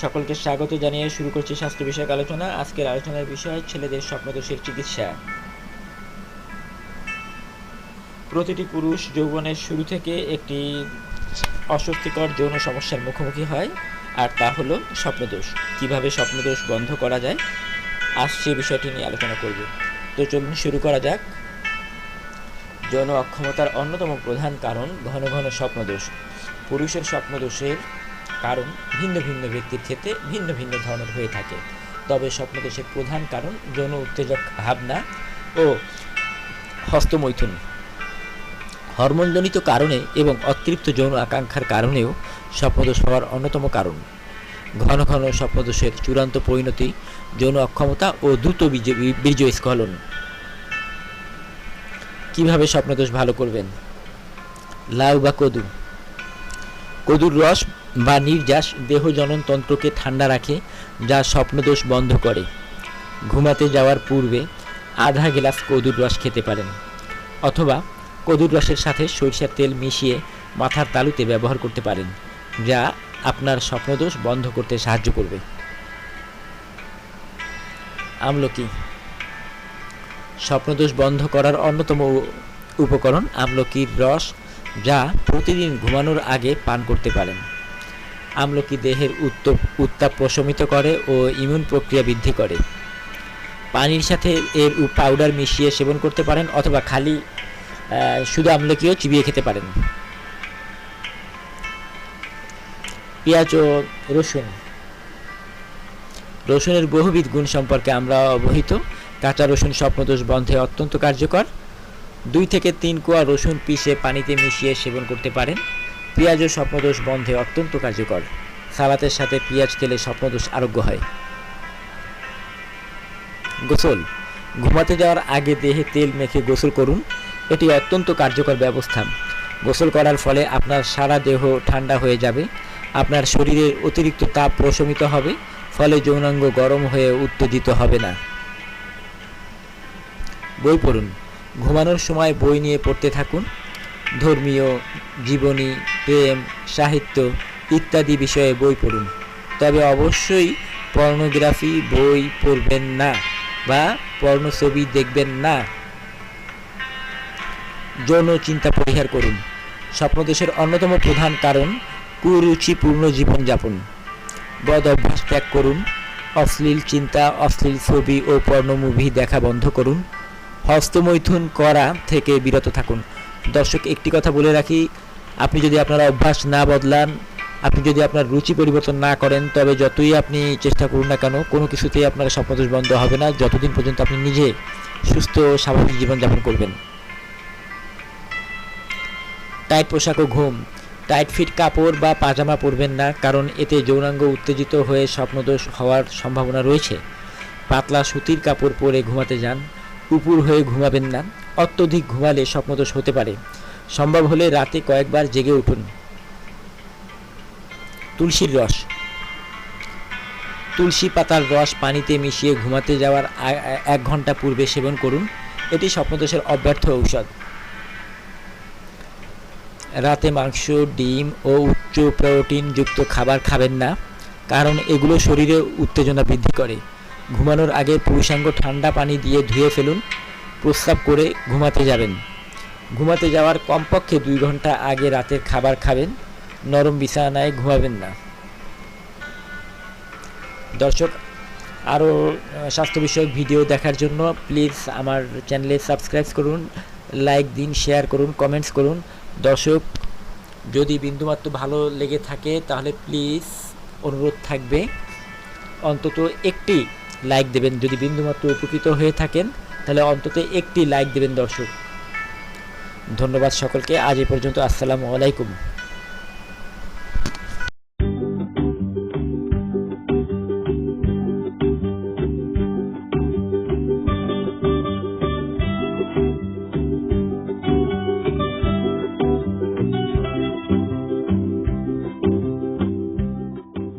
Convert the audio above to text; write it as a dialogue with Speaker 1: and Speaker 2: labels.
Speaker 1: সকলকে স্বাগত জানিয়ে শুরু করছি স্বাস্থ্য বিষয়ক আলোচনা। আজকের আলোচনার বিষয় ছেলেদের স্বপ্নদোষের চিকিৎসা। প্রতিটি পুরুষ যৌবনের শুরু থেকে একটি অস্বস্তিকর যৌন সমস্যার মুখোমুখি হয়, আর তা হলো স্বপ্নদোষ। কীভাবে স্বপ্নদোষ বন্ধ করা যায়, আজ সে বিষয়টি নিয়ে আলোচনা করব। তো চলুন শুরু করা যাক। যৌন অক্ষমতার অন্যতম প্রধান কারণ ঘন ঘন স্বপ্নদোষ। পুরুষের স্বপ্নদোষের কারণ ভিন্ন ভিন্ন ব্যক্তির ক্ষেত্রে ভিন্ন ভিন্ন ধরনের হয়ে থাকে। তবে স্বপ্নদোষের প্রধান কারণ যৌন উত্তেজক, ভাবনা ও হস্তমৈথুন। হরমোনজনিত কারণে এবং অতৃপ্ত যৌন আকাঙ্ক্ষার কারণেও স্বপ্নদোষ হওয়ার অন্যতম কারণ। ঘন ঘন স্বপ্নদোষের চূড়ান্ত পরিণতি, যৌন অক্ষমতা ও দ্রুত বীর্য- স্খলন। কীভাবে স্বপ্নদোষ ভালো করবেন? লাউ বা কদু? কদুর রস বা নির্যাস দেহ জননতন্ত্রকে ঠান্ডা রাখে, যা স্বপ্নদোষ বন্ধ করে। ঘুমাতে যাওয়ার পূর্বে আধা গ্লাস কদুর রস খেতে পারেন, অথবা কদুর রসের সাথে সরিষার তেল মিশিয়ে মাথার তালুতে ব্যবহার করতে পারেন, যা আপনার স্বপ্নদোষ বন্ধ করতে সাহায্য করবে। আমলকি স্বপ্নদোষ বন্ধ করার অন্যতম উপকরণ আমলকির রস, যা প্রতিদিন ঘুমানোর আগে পান করতে পারেন। আমলকি দেহের উত্তপ উত্তাপ প্রশমিত করে ও ইমিউন প্রক্রিয়া বৃদ্ধি করে। পানির সাথে এর পাউডার মিশিয়ে সেবন করতে পারেন অথবা খালি শুধু আমলকিও চিবিয়ে খেতে পারেন। পেঁয়াজ ও রসুন। রসুনের বহুবিধ গুণ সম্পর্কে আমরা অবহিত। কাঁচা রসুন স্বপ্নদোষ বন্ধে অত্যন্ত কার্যকর। দুই থেকে তিন কোয়া রসুন পিষে পানিতে মিশিয়ে সেবন করতে পারেন। পেঁয়াজ ও স্বপ্নদোষ বন্ধে অত্যন্ত কার্যকর। সালাতের সাথে পেঁয়াজ খেলে স্বপ্নদোষ আরোগ্য হয়। গোসল। ঘুমাতে যাওয়ার আগে দেহে তেল মেখে গোসল করুন। এটি অত্যন্ত কার্যকর ব্যবস্থা। গোসল করার ফলে আপনার সারা দেহ ঠান্ডা হয়ে যাবে। আপনার শরীরের অতিরিক্ত তাপ প্রশমিত হবে, ফলে যৌনাঙ্গ গরম হয়ে উত্তেজিত হবে না। বই পড়ুন। ঘুমানোর সময় বই নিয়ে পড়তে থাকুন। ধর্মীয়, জীবনী, প্রেম, সাহিত্য ইত্যাদি বিষয়ে বই পড়ুন। তবে অবশ্যই পর্নোগ্রাফি বই পড়বেন না বা পর্ণ ছবি দেখবেন না। যৌন চিন্তা পরিহার করুন। স্বপ্নদোষের অন্যতম প্রধান কারণ কুরুচিপূর্ণ জীবনযাপন। বদ অভ্যাস ত্যাগ করুন। অশ্লীল চিন্তা, অশ্লীল ছবি ও পর্ণ মুভি দেখা বন্ধ করুন। হস্তমৈথুন করা থেকে বিরত থাকুন। দর্শক, একটি কথা বলে রাখি, আপনি যদি আপনার অভ্যাস না বদলান, আপনি যদি আপনার রুচি পরিবর্তন না করেন, তবে যতই আপনি চেষ্টা করুন না কেন, কোনো কিছুতেই আপনার স্বপ্নদোষ বন্ধ হবে না। যতদিন পর্যন্ত আপনি নিজে সুস্থ স্বাভাবিক জীবনযাপন করবেন। টাইট পোশাক ও ঘুম। টাইট ফিট কাপড় বা পাজামা পরবেন না, কারণ এতে যৌনাঙ্গ উত্তেজিত হয়ে স্বপ্নদোষ হওয়ার সম্ভাবনা রয়েছে। পাতলা সুতির কাপড় পরে ঘুমাতে যান, উপুর হয়ে ঘুমাবেন না অত্যধিক ঘুমালে স্বপ্নদোষ হতে পারে। সম্ভব হলে রাতে কয়েকবার জেগে উঠুন। তুলসীর রস। তুলসী পাতার রস পানিতে মিশিয়ে ঘুমাতে যাওয়ার এক ঘণ্টা পূর্বে সেবন করুন। এটি স্বপ্নদোষের অব্যর্থ ঔষধ। রাতে মাংস, ডিম ও উচ্চ প্রোটিনযুক্ত খাবার খাবেন না, কারণ এগুলো শরীরে উত্তেজনা বৃদ্ধি করে। ঘুমানোর আগে পুরুষাঙ্গ ঠান্ডা পানি দিয়ে ধুয়ে ফেলুন। প্রস্রাব করে ঘুমাতে যাবেন। ঘুমাতে যাওয়ার কমপক্ষে দুই ঘণ্টা আগে রাতের খাবার খাবেন, নরম বিছানায় ঘুমাবেন না। দর্শক, আরও স্বাস্থ্য বিষয়ক ভিডিও দেখার জন্য প্লিজ আমার চ্যানেলে সাবস্ক্রাইব করুন, লাইক দিন, শেয়ার করুন, কমেন্টস করুন। দর্শক, যদি বিন্দুমাত্র ভালো লেগে থাকে তাহলে প্লিজ অনুরোধ থাকবে, অন্তত একটি লাইক দেবেন। যদি বিন্দুমাত্র উপকৃত হয়ে থাকেন তাহলে অন্তত একটি লাইক দেবেন দর্শক। ধন্যবাদ সকলকে। আজ এ পর্যন্ত আসসালামু আলাইকুম।